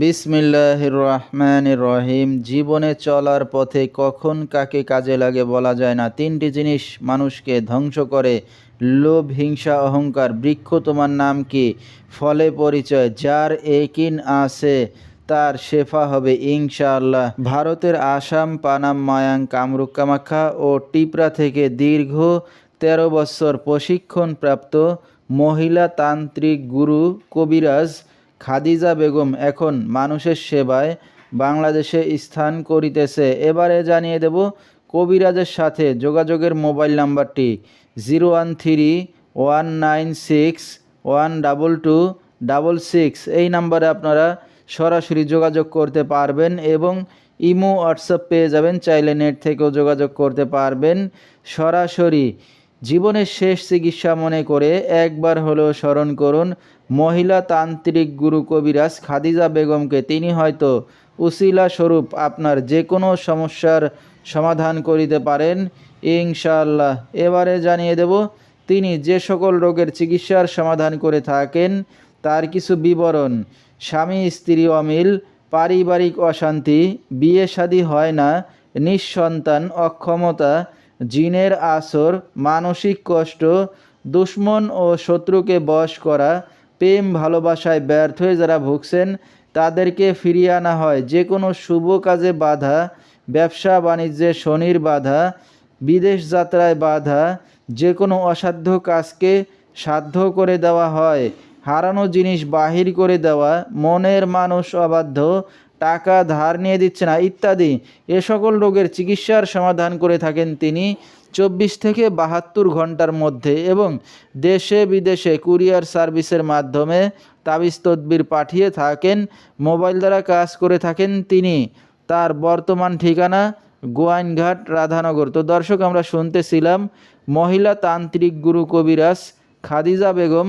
বিসমিল্লাহির রহমানির রহিম জীবনে চলার পথে কখন কাকে কাজে লাগে বলা যায় না। তিনটি জিনিস মানুষকে ধ্বংস করে। লোভ, হিংসা, অহংকার, বৃক্ষ, তোমার নাম কি? ফলে পরিচয়, যার একিন আছে তার শেফা হবে ইনশাআল্লাহ। ভারতের আসাম, পানাম, মায়াং, কামরূপ, কামাখ্যা ও টিপরা থেকে দীর্ঘ তেরো বছর প্রশিক্ষণপ্রাপ্ত মহিলা তান্ত্রিক গুরু কবিরাজ খাদিজা বেগম এখন মানুষের সেবায় বাংলাদেশে স্থান করিতেছে। এবারে জানিয়ে দেব, কবিরাজের সাথে যোগাযোগের মোবাইল নাম্বারটি zero one three one nine six one double two double six. এই নাম্বারে আপনারা সরাসরি যোগাযোগ করতে পারবেন এবং ইমো, হোয়াটসঅ্যাপ পেয়ে যাবেন। চাইলে নেট থেকেও যোগাযোগ করতে পারবেন। সরাসরি জীবনের শেষ চিকিৎসা মনে করে একবার হলেও স্মরণ করুন, মহিলা তান্ত্রিক গুরু কবিরাজ খাদিজা বেগমকে। তিনি হয়তো উসিলা স্বরূপ আপনার যে কোনো সমস্যার সমাধান করিতে পারেন, ইনশাআল্লাহ। এবারে জানিয়ে দেব, তিনি যে সকল রোগের চিকিৎসার সমাধান করে থাকেন, তার কিছু বিবরণ। স্বামী, স্ত্রী অমিল, পারিবারিক অশান্তি, বিয়ে শাদী হয় না, নিঃসন্তান, অক্ষমতা জিনের আসর, মানসিক কষ্ট, দুশ্মন ও শত্রুকে বশ করা, প্রেম ভালোবাসায় ব্যর্থ হয়ে যারা ভুগছেন, তাদেরকে ফিরিয়ে আনা হয়। যে কোনো শুভ কাজে বাধা, ব্যবসা বাণিজ্যে শনির বাধা, বিদেশ যাত্রায় বাধা যে কোনো অসাধ্য কাজকে সাধ্য করে দেওয়া হয়। হারানো জিনিস বাহির করে দেওয়া, মনের মানুষ অবাধ্য টাকা ধার নিয়ে দিচ্ছে না, ইত্যাদি। এ সকল রোগের চিকিৎসার সমাধান করে থাকেন তিনি চব্বিশ থেকে বাহাত্তর ঘণ্টার মধ্যে এবং দেশে বিদেশে কুরিয়ার সার্ভিসের মাধ্যমে তাবিজ তদবির পাঠিয়ে থাকেন, মোবাইল দ্বারা কাজ করে থাকেন তিনি। তার বর্তমান ঠিকানা গোয়াইনঘাট, রাধানগর। তো দর্শক, আমরা শুনতেছিলাম মহিলা তান্ত্রিক গুরু কবিরাজ খাদিজা বেগম